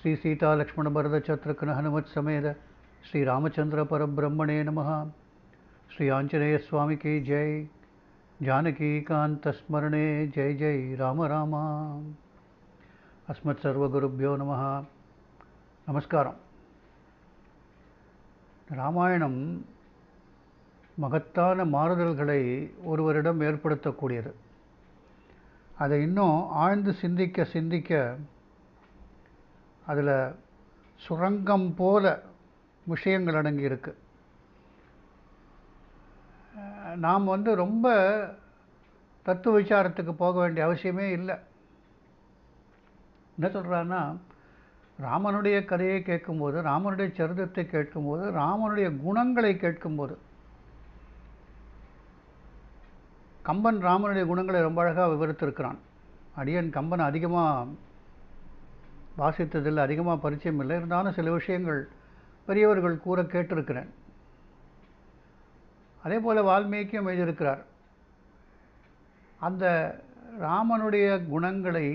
ஸ்ரீ சீதா லக்ஷ்மண பரத சத்ருக்ன ஹனுமத் சமேத ஸ்ரீ ராமச்சந்திர பரபிரம்மணே நமஹா. ஸ்ரீ ஆஞ்சநேய சுவாமிக்கு ஜெய். ஜானகி காந்தஸ்மரணே ஜெய் ஜெய் ராம ராமா. அஸ்மத் சர்வகுருப்பியோ நமஹா. நமஸ்காரம். ராமாயணம் மகத்தான மாறுதல்களை ஒருவரிடம் ஏற்படுத்தக்கூடியது. அதை இன்னும் ஆழ்ந்து சிந்திக்க சிந்திக்க அதில் சுரங்கம் போல விஷயங்கள் அடங்கி இருக்குது நாம் வந்து ரொம்ப தத்துவ விசாரத்துக்கு போக வேண்டிய அவசியமே இல்லை. என்ன சொல்கிறான்னா ராமனுடைய கதையை கேட்கும்போது ராமனுடைய சரிதத்தை கேட்கும்போது ராமனுடைய குணங்களை கேட்கும்போது கம்பன் ராமனுடைய குணங்களை ரொம்ப அழகாக விவரித்திருக்கிறான். அடியன் கம்பன் அதிகமாக வாசித்ததில் அதிகமாக பரிச்சயம் இல்லை. இருந்தாலும் சில விஷயங்கள் பெரியவர்கள் கூற கேட்டிருக்கிறேன். அதே போல் வால்மீகியும் எழுதியிருக்கிறார் அந்த ராமனுடைய குணங்களை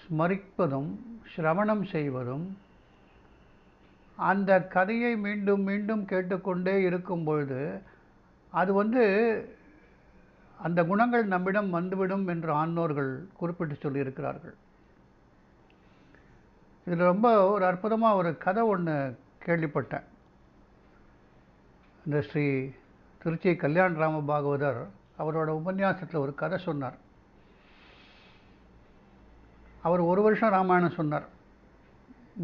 ஸ்மரிப்பதும் சிரவணம் செய்வதும் அந்த கதையை மீண்டும் மீண்டும் கேட்டுக்கொண்டே இருக்கும் பொழுது அது வந்து அந்த குணங்கள் நம்மிடம் வந்துவிடும் என்று ஆன்னோர்கள் குறிப்பிட்டு சொல்லியிருக்கிறார்கள். இதில் ரொம்ப ஒரு அற்புதமாக ஒரு கதை ஒன்று கேள்விப்பட்டேன். இந்த ஸ்ரீ திருச்சி கல்யாண ராம பாகவதர் அவரோட உபன்யாசத்தில் ஒரு கதை சொன்னார். அவர் ஒரு வருஷம் ராமாயணம் சொன்னார்.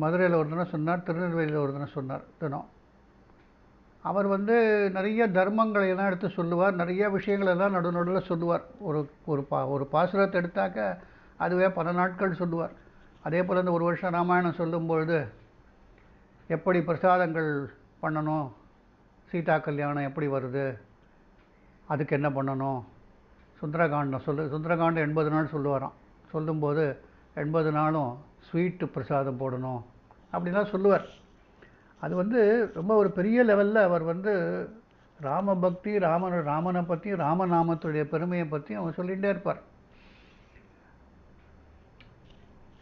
மதுரையில் ஒரு தினம் சொன்னார் திருநெல்வேலியில் ஒரு தினம் சொன்னார் தினம். அவர் வந்து நிறைய தர்மங்களை எல்லாம் எடுத்து சொல்லுவார் நிறைய விஷயங்கள் எல்லாம் நடுநடுவில் சொல்லுவார். ஒரு ஒரு பா ஒரு பாசுரத்தை எடுத்தாக்க அதுவே பல நாட்கள் சொல்லுவார். அதே போல் இந்த ஒரு வருஷம் ராமாயணம் சொல்லும்பொழுது எப்படி பிரசாதங்கள் பண்ணணும்? சீதா கல்யாணம் எப்படி வருது? அதுக்கு என்ன பண்ணணும்? சுந்தரகாண்டம் சொல்லு சுந்தரகாண்டம் எண்பது நாள் சொல்லுவாராம். சொல்லும்போது எண்பது நாளும் ஸ்வீட்டு பிரசாதம் போடணும் அப்படிலாம் சொல்லுவார். அது வந்து ரொம்ப ஒரு பெரிய லெவலில் அவர் வந்து ராம பக்தி ராமன் ராமனை பற்றி ராமநாமத்துடைய பெருமையை பற்றி அவர் சொல்லிகிட்டே இருப்பார்.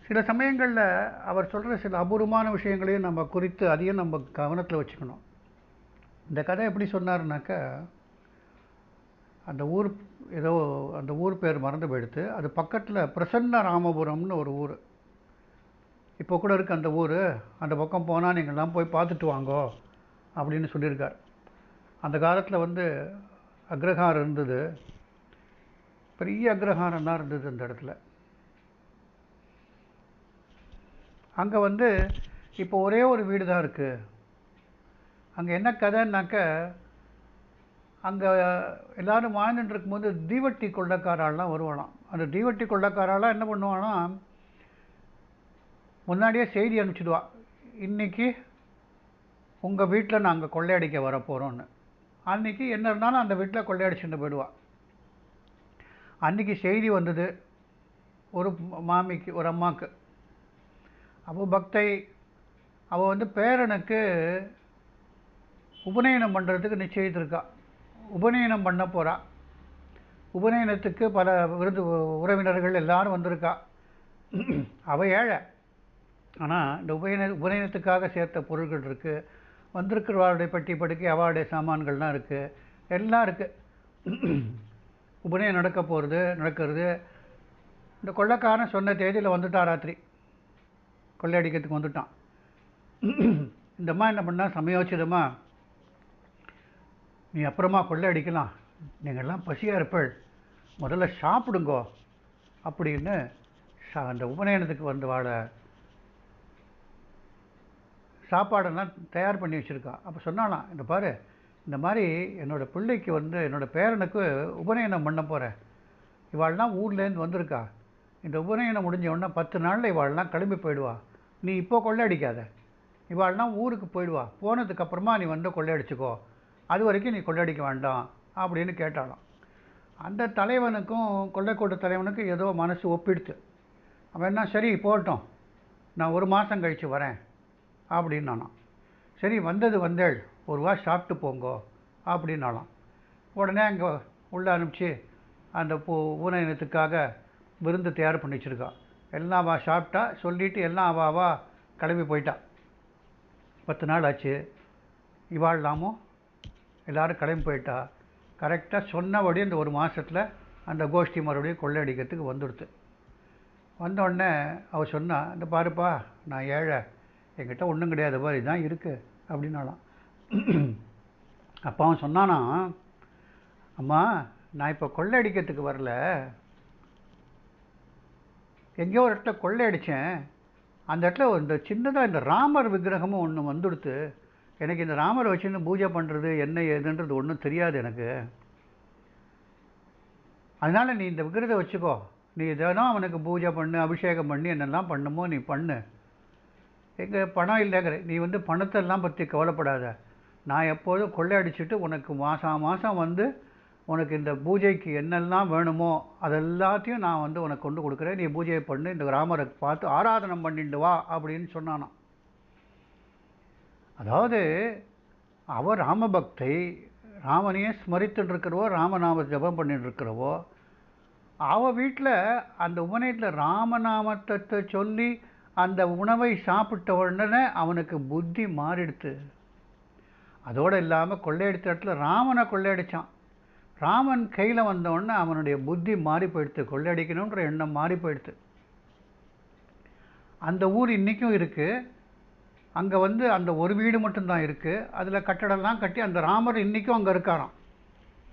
சில சமயங்களில் அவர் சொல்கிற சில அபூர்வமான விஷயங்களையும் நம்ம குறித்து அதையும் நம்ம கவனத்தில் வச்சுக்கணும். இந்த கதை எப்படி சொன்னார்னாக்கா அந்த ஊர் ஏதோ அந்த ஊர் பேர் மறந்து போயிடுத்து. அது பக்கத்தில் பிரசன்ன ராமபுரம்னு ஒரு ஊர். இப்போ கூட இருக்க அந்த ஊர். அந்த பக்கம் போனால் நீங்கள்லாம் போய் பார்த்துட்டு வாங்கோ அப்படின்னு சொல்லியிருக்கார். அந்த காலத்தில் வந்து அக்ரஹாரம் இருந்தது. பெரிய அக்ரஹாரம் தான் இருந்தது அந்த இடத்துல. அங்கே வந்து இப்போ ஒரே ஒரு வீடு தான் இருக்குது அங்கே என்ன கதைன்னாக்க அங்கே எல்லாரும் வாழ்ந்துட்டு இருக்கும்போது தீவட்டி கொள்ளக்காராலாம் வருவானாம் அந்த தீவட்டி கொள்ளக்காராலாம் என்ன பண்ணுவானா முன்னாடியே செய்தி அனுப்பிச்சிடுவா. இன்றைக்கி உங்கள் வீட்டில் நாங்கள் கொள்ளையடிக்க வர போகிறோன்னு அன்றைக்கி என்ன இருந்தாலும் அந்த வீட்டில் கொள்ளையடிச்சுட்டு போயிடுவா. அன்றைக்கி செய்தி வந்தது ஒரு மாமிக்கு ஒரு அம்மாவுக்கு அபுபக்தை பக்தை அவள் வந்து பேரனுக்கு உபநயனம் பண்ணுறதுக்கு நிச்சயித்திருக்கா. உபநயனம் பண்ண போகிறா உபநயனத்துக்கு பல விருது உறவினர்கள் எல்லாரும் வந்திருக்கா. அவள் ஏழை. ஆனால் இந்த உபயன உபநயனத்துக்காக சேர்த்த பொருட்கள் இருக்குது வந்திருக்கிறவாளுடைய பட்டி படுக்கை அவளுடைய சாமான்கள்லாம் இருக்குது எல்லாம் இருக்குது உபநயம் நடக்க போகிறது நடக்கிறது. இந்த கொள்ளைக்காரன் சொன்ன தேதியில் வந்துட்டா ராத்திரி. கொள்ளையடிக்கிறதுக்கு வந்துட்டான். இந்த அம்மா என்ன பண்ணால் சமயோச்சிதமாக நீ அப்புறமா கொள்ளை அடிக்கலாம் நீங்கள்லாம் பசியாக இருப்பள். முதல்ல சாப்பிடுங்கோ. அப்படின்னு சா அந்த உபநயனத்துக்கு வந்து வாழ சாப்பாடெல்லாம் தயார் பண்ணி வச்சுருக்கா. அப்போ சொன்னாலாம் இந்த பாரு இந்த மாதிரி என்னோடய பிள்ளைக்கு வந்து என்னோடய பேரனுக்கு உபநயனம் பண்ண போகிறேன் இவாள்லாம் ஊர்லேருந்து வந்திருக்கா. இந்த உபநயனம் முடிஞ்ச உடனே பத்து நாளில் இவாள்லாம் கிளம்பி போயிடுவா. நீ இப்போ கொள்ளையடிக்காத. இவாள்னா ஊருக்கு போயிடுவா. போனதுக்கப்புறமா நீ வந்து கொள்ளையடிச்சுக்கோ. அது வரைக்கும் நீ கொள்ளையடிக்க வேண்டாம் அப்படின்னு கேட்டாலும் அந்த தலைவனுக்கும் கொள்ளைக்கூட்ட தலைவனுக்கும் ஏதோ மனசு ஒப்பிடுத்து. அவன் என்ன சரி போகட்டும். நான் ஒரு மாதம் கழித்து வரேன். அப்படின்னானான் சரி வந்தது வந்தேள். ஒரு வா சாப்பிட்டு போங்கோ. அப்படின்னாலாம் உடனே அங்கே உள்ளே அனுப்பிச்சு அந்த பூ ஊனயனத்துக்காக விருந்து தயார் பண்ணி வச்சுருக்கான் எல்லாம் அவள் சாப்பிட்டா சொல்லிவிட்டு எல்லாம் அவள் அவா கிளம்பி போயிட்டா. பத்து நாள் ஆச்சு. இவாள் எல்லோரும் கிளம்பி போயிட்டா. கரெக்டாக சொன்னபடி இந்த ஒரு மாதத்தில் அந்த கோஷ்டி மறுபடியும் கொள்ளையடிக்கிறதுக்கு வந்துடுது வந்த உடனே அவ சொன்னா இந்த பாருப்பா நான் ஏழை. என்கிட்ட ஒன்றும் கிடையாது. பாரு தான் இருக்குது அப்படின்னாலாம் அப்பாவும் சொன்னானா அம்மா நான் இப்போ கொள்ளையடிக்கிறதுக்கு வரல. எங்கேயோ ஒரு இடத்துல கொள்ளையடித்தேன் அந்த இடத்துல இந்த சின்னதாக இந்த ராமர் விக்கிரகமும் ஒன்று வந்துடுத்து. எனக்கு இந்த ராமரை வச்சுன்னு பூஜை பண்ணுறது என்ன ஏதுன்றது ஒன்றும் தெரியாது எனக்கு. அதனால் நீ இந்த விக்கிரத்தை வச்சுக்கோ. நீ இதெல்லாம் அவனுக்கு பூஜை பண்ணு அபிஷேகம் பண்ணி என்னெல்லாம் பண்ணுமோ நீ பண்ணு. எங்கே பணம் இல்லைங்கிற நீ வந்து பணத்தெல்லாம் பற்றி கவலைப்படாத. நான் எப்போதும் கொள்ளையடிச்சிட்டு உனக்கு மாதம் மாதம் வந்து உனக்கு இந்த பூஜைக்கு என்னெல்லாம் வேணுமோ அதெல்லாத்தையும் நான் வந்து உனக்கு கொண்டு கொடுக்குறேன். நீ பூஜையை பண்ணு இந்த ராமரை பார்த்து ஆராதனம் பண்ணிட்டு வா அப்படின்னு சொன்னானான் அதாவது அவ ராமபக்தை ராமனையே ஸ்மரித்துட்டு இருக்கிறவோ ராமநாம ஜபம் பண்ணிட்டு இருக்கிறவோ வீட்டில் அந்த உபநயத்தில் ராமநாமத்தை சொல்லி அந்த உணவை சாப்பிட்ட உடனே அவனுக்கு புத்தி மாறிடுத்து. அதோடு இல்லாமல் கொள்ளையடித்த இடத்துல ராமனை கொள்ளையடித்தான் ராமன் கையில் வந்த அவனுடைய புத்தி மாறி போயிடுத்து கொள்ளையடிக்கணுன்ற எண்ணம் மாறி போயிடுத்து. அந்த ஊர் இன்றைக்கும் இருக்குது அங்கே வந்து அந்த ஒரு வீடு மட்டும்தான் இருக்குது அதில் கட்டடம்லாம் கட்டி அந்த ராமர் இன்றைக்கும் அங்கே இருக்காராம்.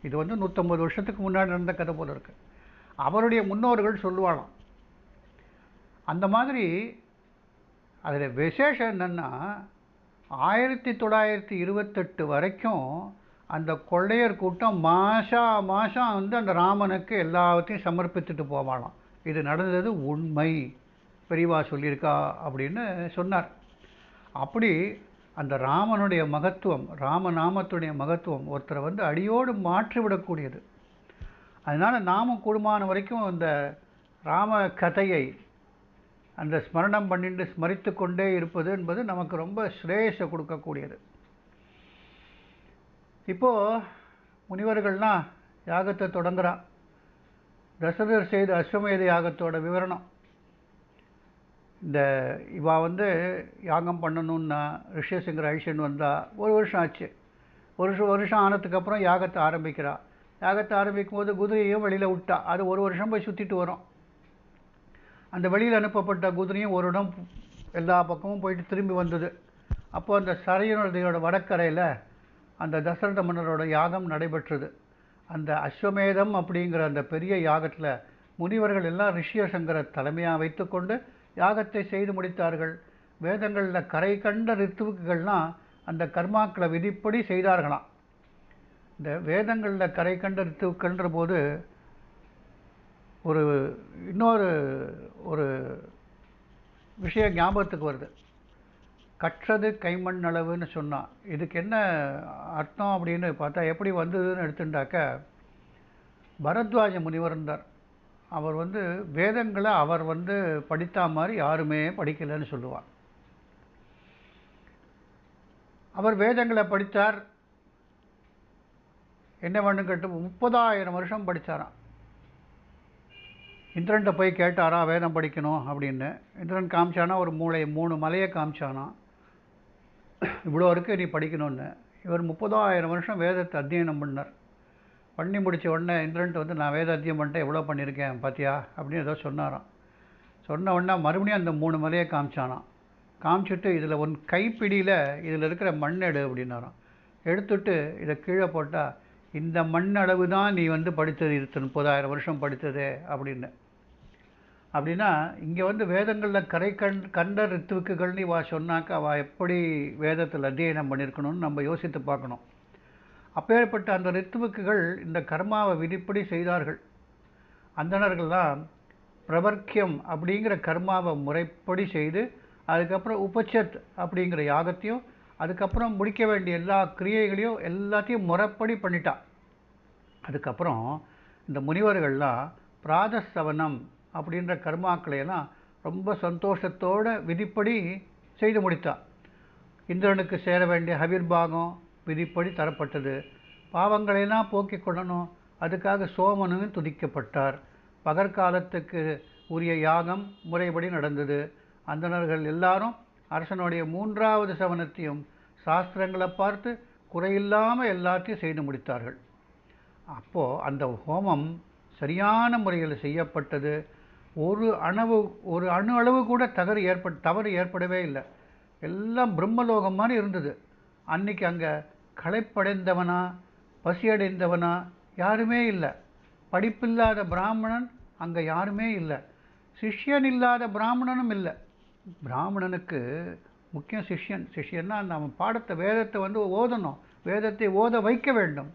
இது வந்து நூற்றம்பது வருஷத்துக்கு முன்னாடி நடந்த கதை போல இருக்குது அவருடைய முன்னோர்கள் சொல்லுவாளாம் அந்த மாதிரி அதில் விசேஷம் என்னென்னா ஆயிரத்தி தொள்ளாயிரத்தி இருபத்தெட்டு வரைக்கும் அந்த கொள்ளையர் கூட்டம் மாசா மாதம் வந்து அந்த ராமனுக்கு எல்லாத்தையும் சமர்ப்பித்துட்டு போவாளாம். இது நடந்தது உண்மை. பெரியவா சொல்லியிருக்கா அப்படின்னு சொன்னார். அப்படி அந்த ராமனுடைய மகத்துவம் ராமநாமத்துடைய மகத்துவம் ஒருத்தரை வந்து அடியோடு மாற்றிவிடக்கூடியது. அதனால் நாமும் கூடுமான வரைக்கும் அந்த ராம கதையை அந்த ஸ்மரணம் பண்ணிட்டு ஸ்மரித்து கொண்டே இருப்பது என்பது நமக்கு ரொம்ப ஸ்ரேயஸை கொடுக்கக்கூடியது. இப்போது முனிவர்கள்லாம் யாகத்தை தொடங்குறா தசரதர் செய்த அஸ்வமேத யாகத்தோட விவரணம். இந்த இவா வந்து யாகம் பண்ணணுன்னா ரிஷியசிங்கர் ஐஷன் வந்தால் ஒரு வருஷம் ஆச்சு. ஒரு வருஷம் வருஷம் ஆனதுக்கப்புறம் யாகத்தை ஆரம்பிக்கிறா. யாகத்தை ஆரம்பிக்கும் போது குதிரையும் வெளியில் விட்டா. அது ஒரு வருஷம் போய் சுற்றிட்டு வரும். அந்த வெளியில் அனுப்பப்பட்ட குதிரையும் ஒரு இடம் எல்லா பக்கமும் போயிட்டு திரும்பி வந்தது. அப்போது அந்த சரையனுடையோட வடக்கரையில் அந்த தசரத மன்னரோட யாகம் நடைபெற்றது. அந்த அஸ்வமேதம் அப்படிங்கிற அந்த பெரிய யாகத்தில் முனிவர்கள் எல்லாம் ரிஷியசங்கரை தலைமையாக வைத்துக்கொண்டு யாகத்தை செய்து முடித்தார்கள். வேதங்களில் கரை கண்ட ரித்துவுக்குகள்லாம் அந்த கர்மாக்களை விதிப்படி செய்தார்களாம். இந்த வேதங்களில் கரை கண்ட ரித்துவுக்கள்ன்ற போது ஒரு இன்னொரு ஒரு விஷயம் ஞாபகத்துக்கு வருது. கற்றது கைமண் அளவுன்னு சொன்னான் இதுக்கு என்ன அர்த்தம் அப்படின்னு பார்த்தா எப்படி வந்ததுன்னு எடுத்துட்டாக்க பரத்வாஜ முனிவர் இருந்தார். அவர் வந்து வேதங்களை அவர் வந்து படித்தா மாதிரி யாருமே படிக்கலைன்னு சொல்லுவார். அவர் வேதங்களை படித்தார். என்ன பண்ணு கேட்டு முப்பதாயிரம் வருஷம் படித்தாராம். இந்திரன்ட்ட போய் கேட்டாரா வேதம் படிக்கணும் அப்படின்னு. இந்திரன் காமிச்சானா ஒரு மூளை மூணு மலையை காமிச்சானா. இவ்வளோ இருக்குது நீ படிக்கணும்னு. இவர் முப்பதாயிரம் வருஷம் வேதத்தை அத்தியனம் பண்ணார். பண்ணி முடிச்ச உடனே இந்திரன்ட்டு வந்து நான் வேத அத்தியம் பண்ணிட்டேன் எவ்வளோ பண்ணியிருக்கேன் பார்த்தியா அப்படின்னு ஏதோ சொன்னாராம். சொன்ன உடனே மறுபடியும் அந்த மூணு மலையை காமிச்சானாம். காமிச்சிட்டு இதில் ஒன் கைப்பிடியில் இதில் இருக்கிற மண் எடு அப்படின்னாராம். எடுத்துட்டு இதை கீழே போட்டால் இந்த மண் அளவு தான் நீ வந்து படித்தது இருபத்தி முப்பதாயிரம் வருஷம் படித்தது அப்படின்னு. அப்படின்னா இங்கே வந்து வேதங்களில் கரை கண் கண்ட ரித்துவுக்குகள்னு வா சொன்னாக்கா அவள் எப்படி வேதத்தில் அத்தியனம் பண்ணியிருக்கணும்னு நம்ம யோசித்து பார்க்கணும். அப்பேற்பட்ட அந்த ரித்துவுக்குகள் இந்த கர்மாவை விதிப்படி செய்தார்கள். அந்தணர்கள்லாம் பிரவர்க்கியம் அப்படிங்கிற கர்மாவை முறைப்படி செய்து அதுக்கப்புறம் உபச்சத் அப்படிங்கிற யாகத்தையும் அதுக்கப்புறம் முடிக்க வேண்டிய எல்லா கிரியைகளையும் எல்லாத்தையும் முறைப்படி பண்ணிட்டா. அதுக்கப்புறம் இந்த முனிவர்கள்லாம் பிராதஸ்தவனம் அப்படின்ற கர்மாக்களையெல்லாம் ரொம்ப சந்தோஷத்தோட விதிப்படி செய்து முடித்தான் இந்திரனுக்கு சேர வேண்டிய ஹவிர்பாகம் விதிப்படி தரப்பட்டது. பாவங்களையெல்லாம் போக்கிக் கொள்ளணும். அதுக்காக சோமனும் துதிக்கப்பட்டார். பகற்காலத்துக்கு உரிய யாகம் முறைப்படி நடந்தது. அந்தணர்கள் எல்லாரும் அரசனுடைய மூன்றாவது சவனத்தையும் சாஸ்திரங்களை பார்த்து குறையில்லாமல் எல்லாத்தையும் செய்து முடித்தார்கள். அப்போது அந்த ஹோமம் சரியான முறையில் செய்யப்பட்டது. ஒரு அணவு ஒரு அணு அளவு கூட தவறு ஏற்பட் தவறு ஏற்படவே இல்லை. எல்லாம் பிரம்மலோகம் மாதிரி இருந்தது. அன்னைக்கு அங்கே களைப்படைந்தவனா பசியடைந்தவனா யாருமே இல்லை. படிப்பில்லாத பிராமணன் அங்கே யாருமே இல்லை. சிஷ்யன் இல்லாத பிராமணனும் இல்லை. பிராமணனுக்கு முக்கியம் சிஷ்யன். சிஷ்யன்னா அந்த அவன் பாடத்தை வேதத்தை வந்து ஓதணும். வேதத்தை ஓத வைக்க வேண்டும்.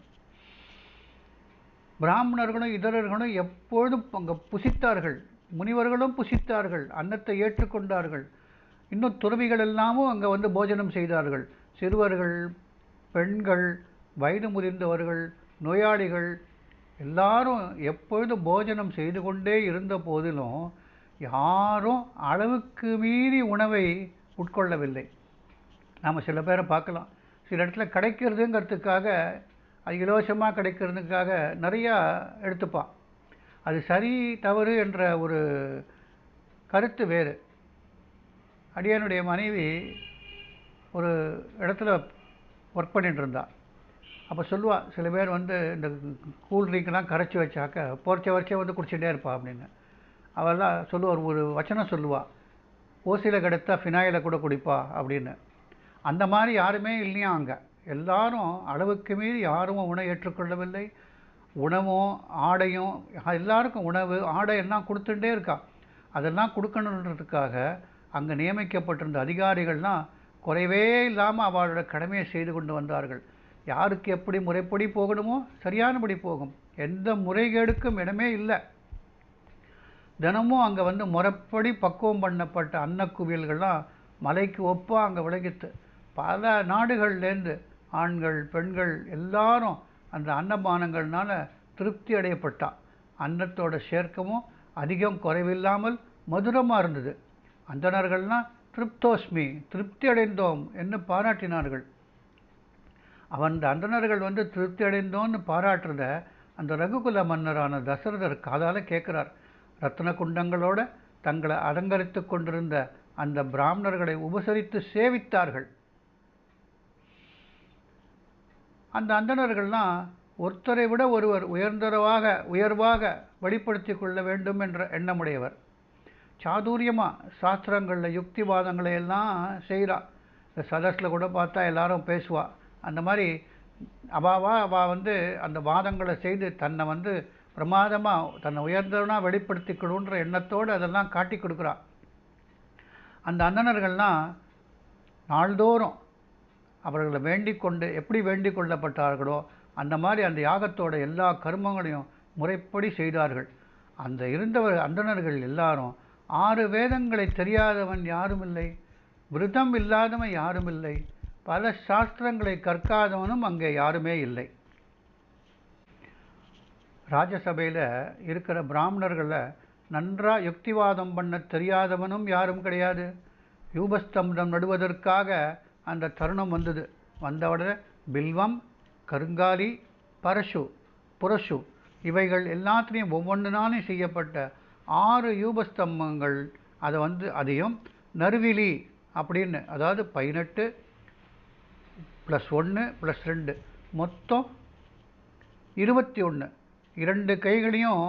பிராமணர்களும் இதரர்களும் எப்பொழுதும் அங்கே புசித்தார்கள். முனிவர்களும் புசித்தார்கள் அன்னத்தை ஏற்றுக்கொண்டார்கள். இன்னும் துறவிகள் எல்லாமும் அங்கே வந்து போஜனம் செய்தார்கள். சிறுவர்கள் பெண்கள் வயது முதிர்ந்தவர்கள் நோயாளிகள் எல்லாரும் எப்பொழுதும் போஜனம் செய்து கொண்டே இருந்த போதிலும் யாரும் அளவுக்கு மீறி உணவை உட்கொள்ளவில்லை. நாம் சில பேரை பார்க்கலாம். சில இடத்துல கிடைக்கிறதுங்கிறதுக்காக அது இலவசமாக கிடைக்கிறதுக்காக நிறையா எடுத்துப்பான். அது சரி தவறு என்ற ஒரு கருத்து வேறு. அடியானுடைய மனைவி ஒரு இடத்துல ஒர்க் பண்ணிட்டுருந்தாள் அப்போ சொல்லுவாள் சில பேர் வந்து இந்த கூல் ட்ரிங்க்லாம் கரைச்சி வச்சாக்க போர்ச்ச வரைச்சே வந்து குடிச்சுட்டே இருப்பா அப்படின்னு. அவெல்லாம் சொல்லுவார் ஒரு வச்சனம் சொல்லுவாள் ஓசியில் கிடைத்தா ஃபினாயிலை கூட குடிப்பா அப்படின்னு. அந்த மாதிரி யாருமே இல்லையா அங்கே? எல்லாரும் அளவுக்கு மீறி யாரும் உணவு ஏற்றுக்கொள்ளவில்லை. உணவும் ஆடையும் எல்லாருக்கும் உணவு ஆடை எல்லாம் கொடுத்துட்டே இருக்கா. அதெல்லாம் கொடுக்கணுன்றதுக்காக அங்கே நியமிக்கப்பட்டிருந்த அதிகாரிகள்லாம் குறைவே இல்லாமல் அவளோட கடமையை செய்து கொண்டு வந்தார்கள். யாருக்கு எப்படி முறைப்படி போகணுமோ சரியானபடி போகும். எந்த முறைகேடுக்கும் இடமே இல்லை. தினமும் அங்கே வந்து முறைப்படி பக்குவம் பண்ணப்பட்ட அன்னக்குவியல்கள்லாம் மலைக்கு ஒப்பாக அங்கே விளங்கித்து. பல நாடுகள்லேருந்து ஆண்கள் பெண்கள் எல்லாரும் அந்த அன்னபானங்கள்னால திருப்தி அடையப்பட்டான். அன்னத்தோட சேர்க்கமும் அதிகம் குறைவில்லாமல் மதுரமாக இருந்தது. அந்தணர்கள்லாம் திருப்தோஸ்மி திருப்தி அடைந்தோம் என்று பாராட்டினார்கள். அவன் அந்த அந்தணர்கள் வந்து திருப்தி அடைந்தோன்னு பாராட்டுறத அந்த ரகுகுல மன்னரான தசரதர் காதால் கேட்குறார் ரத்ன குண்டங்களோட தங்களை அலங்கரித்து கொண்டிருந்த அந்த பிராமணர்களை உபசரித்து சேவித்தார்கள். அந்த அந்தணர்கள்லாம் ஒருத்தரை விட ஒருவர் உயர்ந்தரவாக உயர்வாக வெளிப்படுத்தி கொள்ள வேண்டும் என்ற எண்ணமுடையவர். சாதுரியமாக சாஸ்திரங்களில் யுக்திவாதங்களை எல்லாம் செய்கிறா இந்த சதஸில் கூட பார்த்தா எல்லாரும் பேசுவா. அந்த மாதிரி அவாவா அவள் வந்து அந்த வாதங்களை செய்து தன்னை வந்து பிரமாதமாக தன்னை உயர்ந்தவனாக வெளிப்படுத்திக்கணுன்ற எண்ணத்தோடு அதெல்லாம் காட்டி கொடுக்குறா. அந்த அந்தணர்கள்லாம் நாள்தோறும் அவர்களை வேண்டிக் கொண்டு எப்படி வேண்டிக் கொள்ளப்பட்டார்களோ அந்த மாதிரி அந்த யாகத்தோட எல்லா கர்மங்களையும் முறைப்படி செய்தார்கள். அந்த இருந்தவர் அந்தணர்கள் எல்லாரும் ஆறு வேதங்களை தெரியாதவன் யாரும் இல்லை விரதம் இல்லாதவன் யாரும் இல்லை பல சாஸ்திரங்களை கற்காதவனும் அங்கே யாருமே இல்லை. ராஜசபையில் இருக்கிற பிராமணர்களை நன்றாக யுக்திவாதம் பண்ண தெரியாதவனும் யாரும் கிடையாது. யூபஸ்தம்பம் நடுவதற்காக அந்த தருணம் வந்தது. வந்தவுடனே பில்வம் கருங்காலி பரசு புரசு இவைகள் எல்லாத்துலேயும் ஒவ்வொன்றுனாலும் செய்யப்பட்ட ஆறு யூபஸ்தம்பங்கள். அதை வந்து அதையும் நறுவிலி அப்படின்னு அதாவது பதினெட்டு ப்ளஸ் ஒன்று ப்ளஸ் ரெண்டு. மொத்தம் இருபத்தி ஒன்று இரண்டு கைகளையும்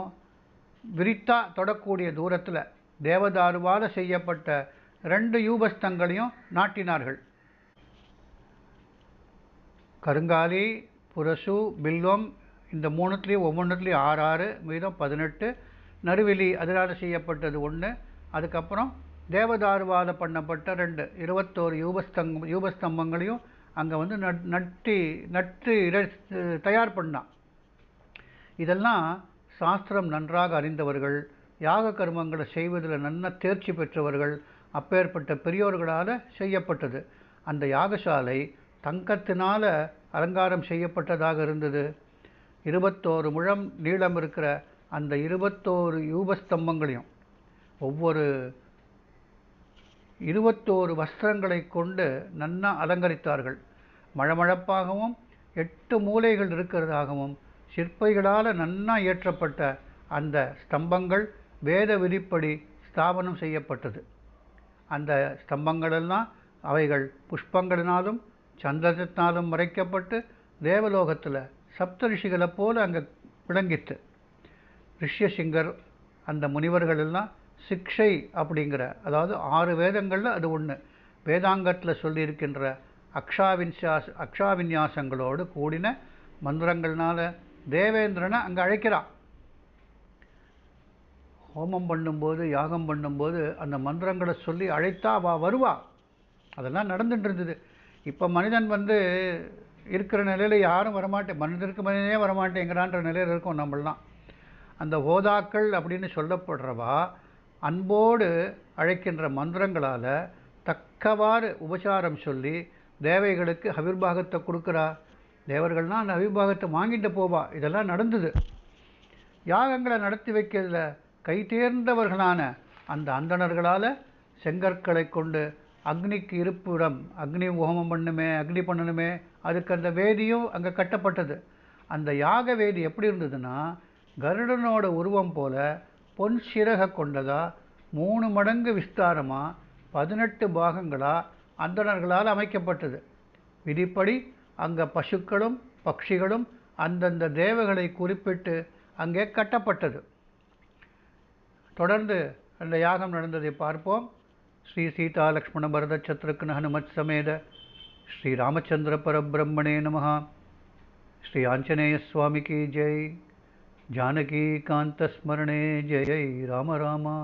விரித்தா தொடக்கூடிய தூரத்தில் தேவதாருவால் செய்யப்பட்ட ரெண்டு யூபஸ்தங்களையும் நாட்டினார்கள். கருங்காலி புரசு பில்வம் இந்த மூணுத்துலேயும் ஒவ்வொன்றுத்துலேயும் ஆறு ஆறு மீதம் பதினெட்டு நறுவிலி அதனால் செய்யப்பட்டது ஒன்று அதுக்கப்புறம் தேவதாருவாத பண்ணப்பட்ட ரெண்டு இருபத்தோரு யூபஸ்தங் யூபஸ்தம்பங்களையும் அங்கே வந்து நட் நட்டி நட்டு இட தயார் பண்ணான் இதெல்லாம் சாஸ்திரம் நன்றாக அறிந்தவர்கள் யாக கர்மங்களை செய்வதில் நல்ல தேர்ச்சி பெற்றவர்கள் அப்பேற்பட்ட பெரியோர்களால் செய்யப்பட்டது. அந்த யாகசாலை தங்கத்தினால் அலங்காரம் செய்யப்பட்டதாக இருந்தது. இருபத்தோரு முழம் நீளம் இருக்கிற அந்த இருபத்தோரு யூபஸ்தம்பங்களையும் ஒவ்வொரு இருபத்தோரு வஸ்திரங்களை கொண்டு நன்னா அலங்கரித்தார்கள். மழமழப்பாகவும் எட்டு மூலைகள் இருக்கிறதாகவும் சிற்பிகளால் நன்னா இயற்றப்பட்ட அந்த ஸ்தம்பங்கள் வேத விதிப்படி ஸ்தாபனம் செய்யப்பட்டது. அந்த ஸ்தம்பங்களெல்லாம் அவைகள் புஷ்பங்களினாலும் சந்திரத்தினாலும் மறைக்கப்பட்டு தேவலோகத்தில் சப்த ரிஷிகளை போல் அங்கே விளங்கித்து. ரிஷ்யசிங்கர் அந்த முனிவர்கள் எல்லாம் சிக்ஷை அப்படிங்கிற அதாவது ஆறு வேதங்களில் அது ஒன்று வேதாங்கத்தில் சொல்லியிருக்கின்ற அக்ஷாவின்யாச அக்ஷாவின்யாசங்களோடு கூடின மந்திரங்கள்னால தேவேந்திரனை அங்கே அழைக்கிறான். ஹோமம் பண்ணும்போது யாகம் பண்ணும்போது அந்த மந்திரங்களை சொல்லி அழைத்தா அவள் வருவா. அதெல்லாம் நடந்துட்டு இருந்தது. இப்போ மனிதன் வந்து இருக்கிற நிலையில் யாரும் வரமாட்டேன் மனிதருக்கு மனிதனே வரமாட்டேங்கிறான்ற நிலையில் இருக்கும் நம்மளாம் அந்த ஓதாக்கள் அப்படின்னு சொல்லப்படுறவா அன்போடு அழைக்கின்ற மந்திரங்களால் தக்கவாறு உபசாரம் சொல்லி தேவைகளுக்கு ஹவிர்பாகத்தை கொடுக்குறா. தேவர்கள்னால் அந்த ஹவிர்பாகத்தை வாங்கிட்டு போவா. இதெல்லாம் நடந்தது. யாகங்களை நடத்தி வைக்கிறதுல கை தேர்ந்தவர்களான அந்த அந்தணர்களால் செங்கற்களை கொண்டு அக்னிக்கு இருப்பிடம் அக்னி ஹோமம் பண்ணுமே அக்னி பண்ணணுமே. அதுக்கு அந்த வேதியும் அங்கே கட்டப்பட்டது. அந்த யாக வேதி எப்படி இருந்ததுன்னா கருடனோட உருவம் போல பொன் சிறக கொண்டதா மூணு மடங்கு விஸ்தாரமாக பதினெட்டு பாகங்களாக அந்தணர்களால் அமைக்கப்பட்டது. விதிப்படி அங்கே பசுக்களும் பட்சிகளும் அந்தந்த தேவகளை குறிப்பிட்டு அங்கே கட்டப்பட்டது. தொடர்ந்து அந்த யாகம் நடந்ததை பார்ப்போம். ஸ்ரீ சீதா லக்ஷ்மண பரத சத்ருக்ன ஹனுமத் சமேத ஸ்ரீ ராமச்சந்திர பரபிரம்மணே நம ஸ்ரீ ஆஞ்சநேய சுவாமிக்கு ஜெய் ஜானகி காந்த ஸ்மரணே ஜெய் ராம ராமா